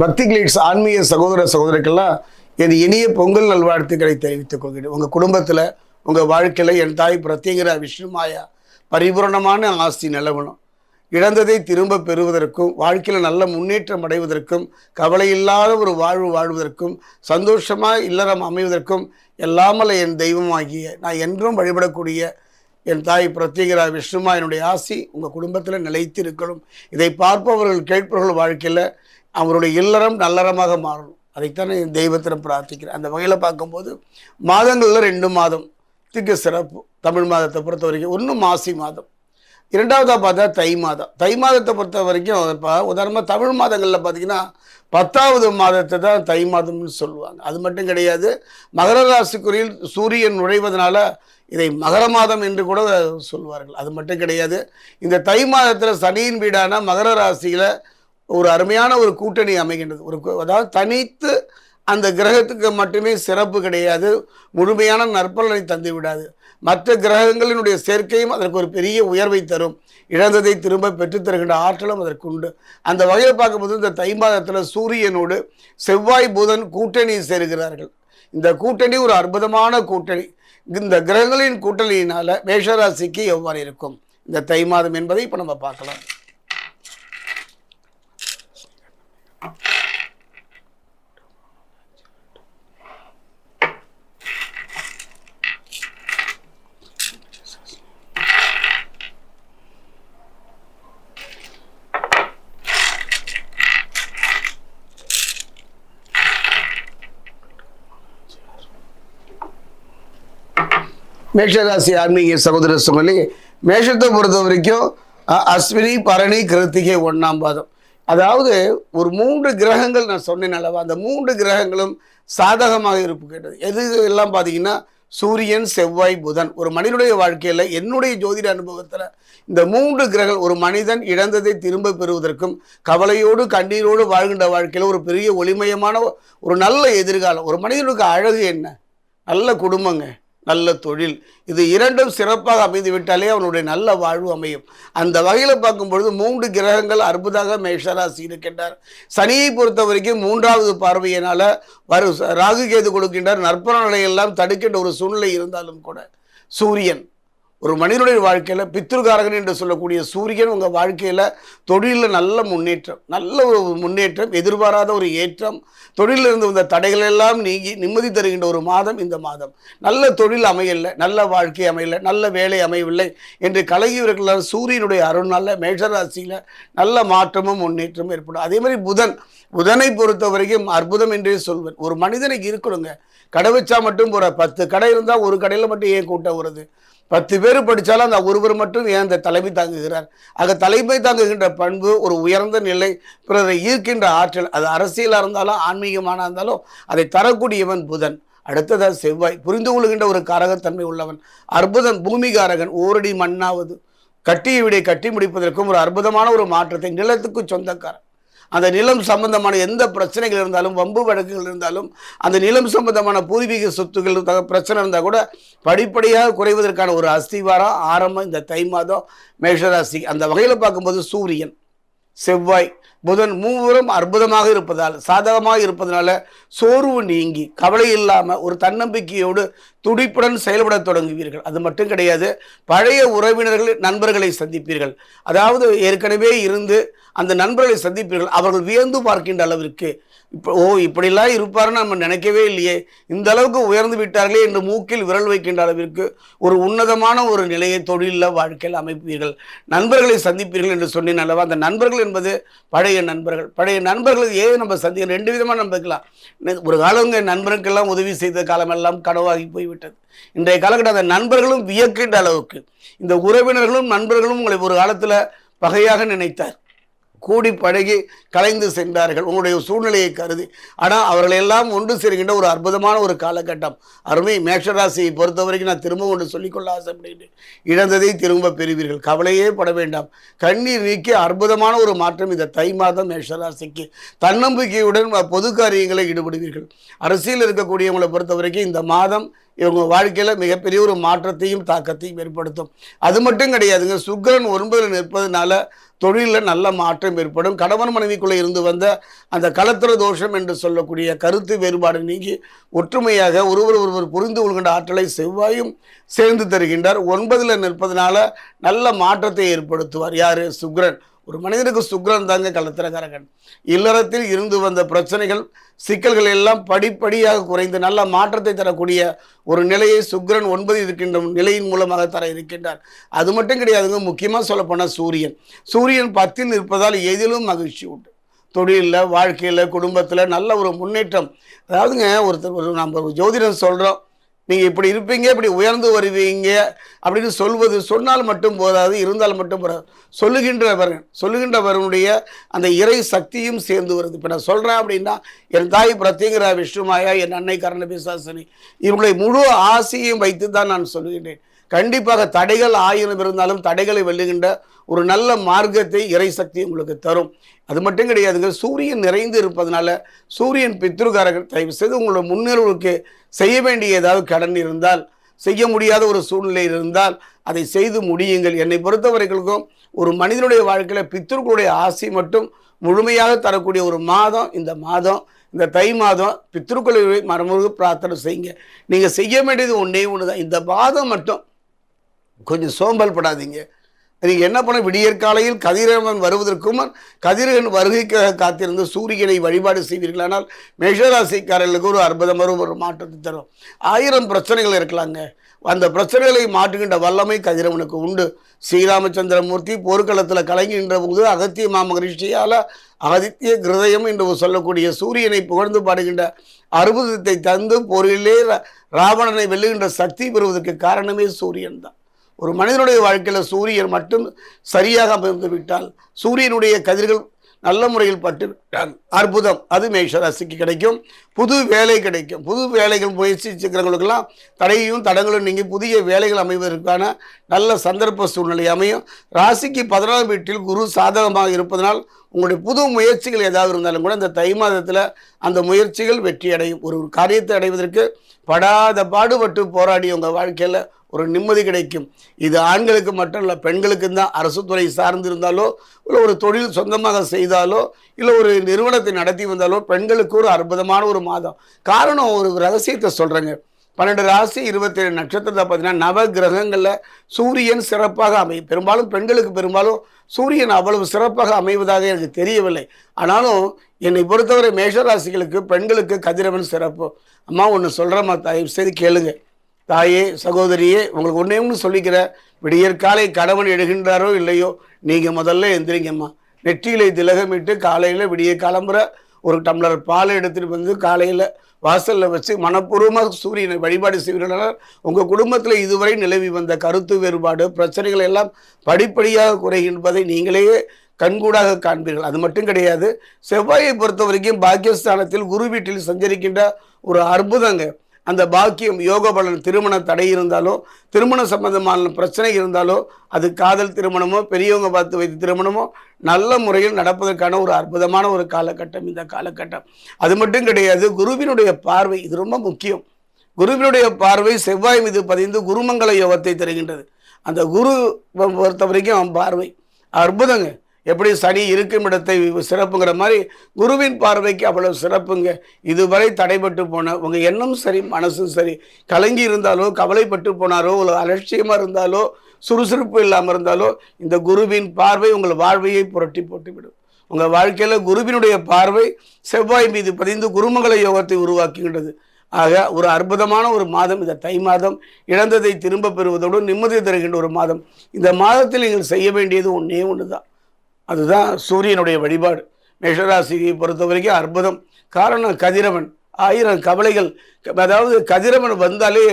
பக்தி கிளீட்ஸ் ஆன்மீக சகோதர சகோதரிக்கெல்லாம் என் இனிய பொங்கல் நல்வாழ்த்துக்களை தெரிவித்துக் கொள்கிறேன். உங்கள் குடும்பத்தில் உங்கள் வாழ்க்கையில் என் தாய் பிரத்யேகரா விஷ்ணுமாயா பரிபூரணமான ஆஸ்தி நிலவணும். இழந்ததை திரும்ப பெறுவதற்கும் வாழ்க்கையில் நல்ல முன்னேற்றம் அடைவதற்கும் கவலை இல்லாத ஒரு வாழ்வு வாழ்வதற்கும் சந்தோஷமாக இல்லறம் அமைவதற்கும் எல்லாமல்ல என் தெய்வமாகிய நான் என்றும் வழிபடக்கூடிய என் தாய் பிரத்யேகரா விஷ்ணுமா என்னுடைய ஆசி உங்கள் குடும்பத்தில் நிலைத்து இருக்கணும் இதை பார்ப்பவர்கள் கேட்பவர்கள் வாழ்க்கையில் அவருடைய இல்லறம் நல்லறமாக மாறணும். அதைத்தான் என் தெய்வத்திடம் பிரார்த்திக்கிறேன். அந்த வகையில் பார்க்கும்போது மாதங்களில் ரெண்டு மாதம். திக்கு சிறப்பு. தமிழ் மாதத்தை பொறுத்த வரைக்கும் ஒன்று மாசி மாதம். இரண்டாவதாக பார்த்தா தை மாதம். தை மாதத்தை பொறுத்த வரைக்கும் இப்போ உதாரணமாக தமிழ் மாதங்களில் பார்த்தீங்கன்னா பத்தாவது மாதத்தை தான் தை மாதம்னு சொல்லுவாங்க. அது மட்டும் கிடையாது மகர ராசிக்குரியில் சூரியன் நுழைவதனால இதை மகர மாதம் என்று கூட சொல்வார்கள். அது மட்டும் கிடையாது இந்த தை மாதத்தில் சனியின் வீடான மகர ராசியில் ஒரு அருமையான ஒரு கூட்டணி அமைகின்றது. ஒரு அதாவது தனித்து அந்த கிரகத்துக்கு மட்டுமே சிறப்பு கிடையாது. முழுமையான நற்பலனை தந்து விடாது. மற்ற கிரகங்களினுடைய சேர்க்கையும் அதற்கு ஒரு பெரிய உயர்வை தரும். இழந்ததை திரும்ப பெற்றுத்தருகின்ற ஆற்றலும் அதற்கு உண்டு. அந்த வகையில் பார்க்கும்போது இந்த தை மாதத்தில் சூரியனோடு செவ்வாய் புதன் கூட்டணி சேர்கிறார்கள். இந்த கூட்டணி ஒரு அற்புதமான கூட்டணி. இந்த கிரகங்களின் கூட்டணியினால மேஷராசிக்கு எவ்வாறு இருக்கும்? இந்த தை மாதம் என்பதை இப்போ நம்ம பார்க்கலாம். மேஷராசி ஆன்மீக சகோதர சுமலி மேஷத்தை பொறுத்த வரைக்கும் அஸ்வினி பரணி கிருத்திகை ஒன்றாம் பாதம். அதாவது ஒரு மூன்று கிரகங்கள் நான் சொன்னேன் அல்லவா? அந்த மூன்று கிரகங்களும் சாதகமாக இருப்பு கேட்டது. எது எல்லாம் பார்த்தீங்கன்னா சூரியன் செவ்வாய் புதன். ஒரு மனிதனுடைய வாழ்க்கையில் என்னுடைய ஜோதிட அனுபவத்தில் இந்த மூன்று கிரகங்கள் ஒரு மனிதன் இழந்ததை திரும்ப பெறுவதற்கும் கவலையோடு கண்ணீரோடு வாழ்கின்ற வாழ்க்கையில் ஒரு பெரிய ஒளிமயமான ஒரு நல்ல எதிர்காலம். ஒரு மனிதனுக்கு அழகு என்ன? நல்ல குடும்பங்க. நல்ல தொழில். இது இரண்டும் சிறப்பாக அமைந்து விட்டாலே அவனுடைய நல்ல வாழ்வு அமையும். அந்த வகையில் பார்க்கும்பொழுது மூன்று கிரகங்கள் அற்புதாக மேஷராசி இருக்கின்றார். சனியை பொறுத்த வரைக்கும் மூன்றாவது பார்வையினால் வரு ராகு கேது கொடுக்கின்றார். நற்பல நிலையெல்லாம் தடுக்கின்ற ஒரு சூழ்நிலை இருந்தாலும் கூட சூரியன் ஒரு மனிதனுடைய வாழ்க்கையில் பித்ருகாரகன் என்று சொல்லக்கூடிய சூரியன் உங்கள் வாழ்க்கையில் தொழிலில் நல்ல முன்னேற்றம் நல்ல ஒரு முன்னேற்றம் எதிர்பாராத ஒரு ஏற்றம் தொழிலில் இருந்து வந்த தடைகள் எல்லாம் நீங்கி நிம்மதி தருகின்ற ஒரு மாதம் இந்த மாதம். நல்ல தொழில் அமையலை நல்ல வாழ்க்கை அமையலை நல்ல வேலை அமையவில்லை என்று கலகியவர்களால் சூரியனுடைய அருள்னால மேஷராசியில் நல்ல மாற்றமும் முன்னேற்றமும் ஏற்படும். அதே மாதிரி புதன் புதனை பொறுத்த வரைக்கும் அற்புதம் என்றே சொல்வேன். ஒரு மனிதனுக்கு இருக்கணுங்க. கடை வச்சா மட்டும் போகிற பத்து கடை இருந்தால் ஒரு கடையில் மட்டும் ஏன் கூட்டம் வருது? பத்து பேர் படித்தாலும் அந்த ஒருவர் மட்டும் ஏன் அந்த தலைமை தாங்குகிறார்? ஆக தலைமை தாங்குகின்ற பண்பு ஒரு உயர்ந்த நிலை பிறரை ஈர்க்கின்ற ஆற்றல். அது அரசியலாக இருந்தாலும் ஆன்மீகமான இருந்தாலும் அதை தரக்கூடியவன் புதன். அடுத்ததாக செவ்வாய். புரிந்து கொள்கின்ற ஒரு காரகத்தன்மை உள்ளவன். அற்புதன் பூமிகாரகன். ஓரடி மண்ணாவது. கட்டிய விடை கட்டி முடிப்பதற்கும் ஒரு அற்புதமான ஒரு மாற்றத்தை நிலத்துக்கு சொந்தக்காரன். அந்த நிலம் சம்பந்தமான எந்த பிரச்சனைகள் இருந்தாலும் வம்பு வழக்குகள் இருந்தாலும் அந்த நிலம் சம்பந்தமான பூர்வீக சொத்துக்கள் த- பிரச்சனை இருந்தால் கூட படிப்படியாக குறைவதற்கான ஒரு அஸ்திவாரம் ஆரம்பம் இந்த தை மாதம் மேஷராசி. அந்த வகையில் பார்க்கும்போது சூரியன் செவ்வாய் புதன் மூவரும் அற்புதமாக இருப்பதால் சாதகமாக இருப்பதனால சோர்வு நீங்கி கவலை இல்லாமல் ஒரு தன்னம்பிக்கையோடு துடிப்புடன் செயல்பட தொடங்குவீர்கள். அது மட்டும் கிடையாது பழைய உறவினர்கள் நண்பர்களை சந்திப்பீர்கள். அதாவது ஏற்கனவே இருந்து அந்த நண்பர்களை சந்திப்பீர்கள். அவர்கள் வியந்து பார்க்கின்ற அளவிற்கு. இப்போ ஓ இப்படிலாம் இருப்பாருன்னு நம்ம நினைக்கவே இல்லையே. இந்த அளவுக்கு உயர்ந்து விட்டார்களே என்று மூக்கில் விரல் வைக்கின்ற அளவிற்கு ஒரு உன்னதமான ஒரு நிலையை தொழிலில் வாழ்க்கையில் அமைப்பீர்கள். நண்பர்களை சந்திப்பீர்கள் என்று சொன்னேன் அல்லவா? அந்த நண்பர்கள் என்பது பழைய நண்பர்கள். பழைய நண்பர்கள் ஏன் நம்ம சந்திக்க ரெண்டு விதமாக நம்பிக்கலாம் ஒரு காலம் நண்பருக்கெல்லாம் உதவி செய்த காலமெல்லாம் கனவாகி போய்விட்டது இன்றைய காலகட்டம் அந்த நண்பர்களும் வியக்கின்ற அளவுக்கு இந்த உறவினர்களும் நண்பர்களும் உங்களை ஒரு காலத்தில் பகையாக நினைத்தார். கூடி பழகி கலைந்து சென்றார்கள். உங்களுடைய சூழ்நிலையை கருதி ஆனால் அவர்கள் எல்லாம் ஒன்று சேர்கின்ற ஒரு அற்புதமான ஒரு காலகட்டம். அருமை மேஷராசியை பொறுத்த வரைக்கும் நான் திரும்ப ஒன்று சொல்லிக்கொள்ள ஆசைப்படுகிறேன் இழந்ததை திரும்ப பெறுவீர்கள். கவலையே பட வேண்டாம். கண்ணீர் நீக்கி அற்புதமான ஒரு மாற்றம் இந்த தை மாதம் மேஷராசிக்கு. தன்னம்பிக்கையுடன் பொது காரியங்களை ஈடுபடுவீர்கள். அரசியல் இருக்கக்கூடியவங்களை பொறுத்த வரைக்கும் இந்த மாதம் இவங்க வாழ்க்கையில் மிகப்பெரிய ஒரு மாற்றத்தையும் தாக்கத்தையும் ஏற்படுத்தும். அது மட்டும் கிடையாதுங்க சுக்கரன் ஒன்பதில் நிற்பதுனால தொழிலில் நல்ல மாற்றம் ஏற்படும். கணவன் மனைவிக்குள்ளே இருந்து வந்த அந்த கலத்திர தோஷம் என்று சொல்லக்கூடிய கருத்து வேறுபாடு நீங்கி ஒற்றுமையாக ஒருவர் ஒருவர் புரிந்து கொள்கின்ற ஆற்றலை செவ்வாயும் சேர்ந்து தருகின்றார். ஒன்பதில் நிற்பதனால நல்ல மாற்றத்தை ஏற்படுத்துவார். யார்? சுக்கிரன். ஒரு மனிதனுக்கு சுக்கரன் தாங்க கலத்திரகாரகன் இல்லறத்தில் இருந்து வந்த பிரச்சனைகள் சிக்கல்கள் எல்லாம் படிப்படியாக குறைந்து நல்ல மாற்றத்தை தரக்கூடிய ஒரு நிலையை சுக்கரன் ஒன்பது இருக்கின்ற நிலையின் மூலமாக தர இருக்கின்றார் அது மட்டும் கிடையாதுங்க முக்கியமாக சொல்லப்போனால் சூரியன். சூரியன் பத்தில் இருப்பதால் எதிலும் மகிழ்ச்சி உண்டு. தொழிலில் வாழ்க்கையில் குடும்பத்தில் நல்ல ஒரு முன்னேற்றம். அதாவதுங்க ஒருத்தர் ஒரு நம்ம ஜோதிடம் சொல்கிறோம் நீங்கள் இப்படி இருப்பீங்க இப்படி உயர்ந்து வருவீங்க அப்படின்னு சொல்வது சொன்னால் மட்டும் போதாது இருந்தால் மட்டும் போதாது. சொல்லுகின்றவர் சொல்லுகின்றவருடைய அந்த இறை சக்தியும் சேர்ந்து வருது. இப்போ நான் சொல்கிறேன் அப்படின்னா என் தாய் பிரத்யேகரா விஷ்ணுமாயா என் அன்னை கரண பிசாசனி இவங்களை முழு ஆசையும் வைத்து தான் நான் சொல்லுகின்றேன். கண்டிப்பாக தடைகள் ஆயிரம் இருந்தாலும் தடைகளை வெல்லுகின்ற ஒரு நல்ல மார்க்கத்தை இறை சக்தி உங்களுக்கு தரும். அது மட்டும் கிடையாதுங்க சூரியன் நிறைந்து இருப்பதனால சூரியன் பித்ருகாரர்கள் தயவு செய்து உங்களோட முன்னேறவுக்கு செய்ய வேண்டிய ஏதாவது கடன் இருந்தால் செய்ய முடியாத ஒரு சூழ்நிலை இருந்தால் அதை செய்து முடியுங்கள். என்னை பொறுத்தவரைகளுக்கும் ஒரு மனிதனுடைய வாழ்க்கையில் பித்தர்களுடைய ஆசை மட்டும் முழுமையாக தரக்கூடிய ஒரு மாதம் இந்த மாதம் இந்த தை மாதம் பித்ருக்களை மரமுருக பிரார்த்தனை செய்யுங்க. நீங்கள் செய்ய வேண்டியது ஒன்றே ஒன்று தான் இந்த மாதம் மட்டும் கொஞ்சம் சோம்பல் படாதீங்க. நீங்கள் என்ன பண்ண விடியற்காலையில் கதிரவன் வருவதற்கும் முன் கதிரவன் வருகைக்காக காத்திருந்து சூரியனை வழிபாடு செய்வீர்களானால் மேஷராசிக்காரர்களுக்கு ஒரு அற்புதமான ஒரு மாற்றத்தை தரும். ஆயிரம் பிரச்சனைகள் இருக்கலாங்க. அந்த பிரச்சனைகளை மாற்றுகின்ற வல்லமை கதிரவனுக்கு உண்டு. ஸ்ரீராமச்சந்திரமூர்த்தி போர்க்களத்தில் கலங்குகின்ற போது அகத்திய மாமகரிஷியால் ஆதித்ய கிருதயம் என்று சொல்லக்கூடிய சூரியனை புகழ்ந்து பாடுகின்ற அற்புதத்தை தந்து போரிலே ரா- ராவணனை வெல்லுகின்ற சக்தி பெறுவதற்கு காரணமே சூரியன் தான். ஒரு மனிதனுடைய வாழ்க்கையில் சூரியன் மட்டும் சரியாக அமைந்து விட்டால் சூரியனுடைய கதிர்கள் நல்ல முறையில் பட்டு விட்டால் அற்புதம். அது மேஷராசிக்கு கிடைக்கும். புது வேலை கிடைக்கும். புது வேலைகள் முயற்சிச்சுக்கிறவங்களுக்கெல்லாம் தடையும் தடங்களும் நீங்கி புதிய வேலைகள் அமைவதற்கான நல்ல சந்தர்ப்ப சூழ்நிலை அமையும். ராசிக்கு பதினாறாம் வீட்டில் குரு சாதகமாக இருப்பதனால் உங்களுடைய புது முயற்சிகள் ஏதாவது இருந்தாலும் கூட இந்த தை மாதத்தில் அந்த முயற்சிகள் வெற்றி அடையும் ஒரு காரியத்தை அடைவதற்கு படாத பாடுபட்டு போராடி உங்கள் வாழ்க்கையில் ஒரு நிம்மதி கிடைக்கும். இது ஆண்களுக்கு மட்டும் இல்லை பெண்களுக்கும் தான். அரசு துறை சார்ந்து இருந்தாலோ இல்லை ஒரு தொழில் சொந்தமாக செய்தாலோ இல்லை ஒரு நிறுவனத்தை நடத்தி வந்தாலோ பெண்களுக்கு ஒரு அற்புதமான ஒரு மாதம். காரணம் ஒரு ரகசியத்தை சொல்கிறேங்க பன்னெண்டு ராசி இருபத்தேழு நட்சத்திரத்தை பார்த்தீங்கன்னா நவ கிரகங்களில் சூரியன் சிறப்பாக அமையும் பெரும்பாலும் பெண்களுக்கு பெரும்பாலும் சூரியன் அவ்வளவு சிறப்பாக அமைவதாக எனக்கு தெரியவில்லை. ஆனாலும் என்னை பொறுத்தவரை மேஷராசிகளுக்கு பெண்களுக்கு கதிரவன் சிறப்பு. அம்மா ஒன்று சொல்கிறம்மா தயவு செய்து கேளுங்க. தாயே சகோதரியே உங்களுக்கு ஒன்றே ஒன்று சொல்லிக்கிறேன் விடியற்காலை கணவன் எழுகின்றாரோ இல்லையோ நீங்கள் முதல்ல எந்திரிங்கம்மா. நெற்றியிலே திலகமிட்டு காலையில் விடிய கிளம்புற ஒரு டம்ளர் பாலை எடுத்துகிட்டு வந்து காலையில் வாசலில் வச்சு மனப்பூர்வமாக சூரியனை வழிபாடு செய்வீர்களால் உங்கள் குடும்பத்தில் இதுவரை நிலவி வந்த கருத்து வேறுபாடு பிரச்சனைகள் எல்லாம் படிப்படியாக குறைகின்றதை நீங்களே கண்கூடாக காண்பீர்கள். அது மட்டும் கிடையாது. செவ்வாயை பொறுத்த வரைக்கும் பாக்கியஸ்தானத்தில் குரு வீட்டில் சஞ்சரிக்கின்ற ஒரு அற்புதங்க அந்த பாக்கியம் யோக பலன் திருமண தடை இருந்தாலோ திருமண சம்பந்தமான பிரச்சனை இருந்தாலோ அது காதல் திருமணமோ பெரியவங்க பார்த்து வைத்த திருமணமோ நல்ல முறையில் நடப்பதற்கான ஒரு அற்புதமான ஒரு காலகட்டம் இந்த காலகட்டம். அது மட்டும் கிடையாது குருவினுடைய பார்வை இது ரொம்ப முக்கியம். குருவினுடைய பார்வை செவ்வாய் மீது பதிந்து குருமங்கள யோகத்தை தருகின்றது. அந்த குரு பொறுத்த வரைக்கும் அவன் பார்வை. அற்புதங்க. எப்படி சனி இருக்கும் இடத்தை சிறப்புங்கிற மாதிரி குருவின் பார்வைக்கு அவ்வளவு சிறப்புங்க. இதுவரை தடைபட்டு போன உங்கள் எண்ணம் சரி மனசும் சரி கலங்கி இருந்தாலோ கவலைப்பட்டு போனாரோ ஒரு அலட்சியமாக இருந்தாலோ சுறுசுறுப்பு இல்லாமல் இருந்தாலோ இந்த குருவின் பார்வை உங்கள் வாழ்வையை புரட்டி போட்டுவிடும். உங்கள் வாழ்க்கையில் குருவினுடைய பார்வை செவ்வாய் மீது பதிந்து குருமங்கள யோகத்தை உருவாக்குகின்றது. ஆக ஒரு அற்புதமான ஒரு மாதம் இந்த தை மாதம் இழந்ததை திரும்ப பெறுவதோடு நிம்மதி தருகின்ற ஒரு மாதம். இந்த மாதத்தில் நீங்கள் செய்ய வேண்டியது ஒன்றே ஒன்று தான் அதுதான் சூரியனுடைய வழிபாடு. மேஷராசியை பொறுத்த வரைக்கும் அற்புதம். காரணம் கதிரவன். ஆயிரம் கவலைகள். அதாவது கதிரவன் வந்தாலே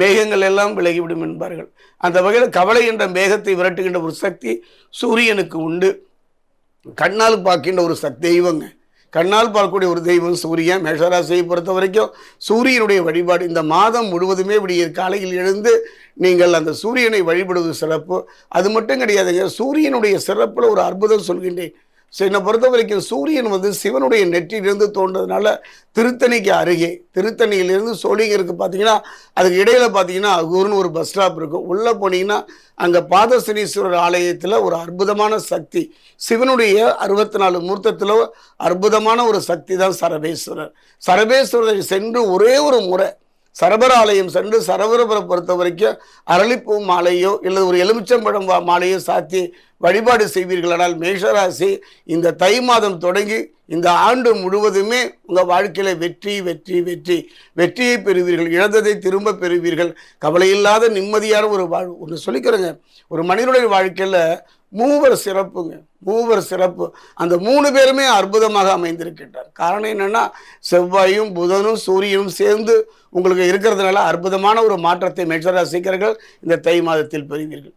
மேகங்கள் எல்லாம் விலகிவிடும் என்பார்கள். அந்த வகையில் கவலை என்ற மேகத்தை விரட்டுகின்ற ஒரு சக்தி சூரியனுக்கு உண்டு. கண்ணால் பார்க்கின்ற ஒரு சக்தி தெய்வங்க. கண்ணால் பார்க்கக்கூடிய ஒரு தெய்வம் சூரியன். மேஷராசியை பொறுத்த வரைக்கும் சூரியனுடைய வழிபாடு. இந்த மாதம் முழுவதுமே விடிய காலையில் எழுந்து நீங்கள் அந்த சூரியனை வழிபடுவது சிறப்பு. அது மட்டும் கிடையாதுங்க சூரியனுடைய சிறப்பில் ஒரு அற்புதம் சொல்கின்றேன். ஸோ என்னை பொறுத்த வரைக்கும் சூரியன் வந்து சிவனுடைய நெற்றியிலிருந்து தோன்றதுனால திருத்தணிக்கு அருகே திருத்தணியிலிருந்து சோழிங்கருக்கு பார்த்தீங்கன்னா அதுக்கு இடையில் பார்த்தீங்கன்னா அகூர்னு ஒரு பஸ் ஸ்டாப் இருக்கும் உள்ளே போனீங்கன்னா அங்கே பாதசனீஸ்வரர் ஆலயத்தில் ஒரு அற்புதமான சக்தி சிவனுடைய அறுபத்தி நாலு மூர்த்தத்தில் அற்புதமான ஒரு சக்தி தான் சரபேஸ்வரர். சரபேஸ்வரரை சென்று ஒரே ஒரு முறை சரபர ஆலயம் சென்று சரபரபரை பொறுத்த வரைக்கும் அரளிப்பூ மாலையோ இல்லை ஒரு எலுமிச்சம்பழம் வா- மாலையோ சாத்தி வழிபாடு செய்வீர்களானால் மேஷராசி இந்த தை மாதம் தொடங்கி இந்த ஆண்டு முழுவதுமே உங்கள் வாழ்க்கையில் வெற்றி வெற்றி வெற்றி. வெற்றியை பெறுவீர்கள் இழந்ததை திரும்ப பெறுவீர்கள். கவலையில்லாத நிம்மதியான ஒரு வாழ் ஒன்று சொல்லிக்கிறேங்க. ஒரு மனிதனுடைய வாழ்க்கையில் மூவர் சிறப்புங்க. மூவர் சிறப்பு. அந்த மூணு பேருமே அற்புதமாக அமைந்திருக்கின்றார். காரணம் என்னென்னா செவ்வாயும் புதனும் சூரியனும் சேர்ந்து உங்களுக்கு இருக்கிறதுனால அற்புதமான ஒரு மாற்றத்தை மேஷராசிக்காரர்கள் இந்த தை மாதத்தில் பெறுவீர்கள்.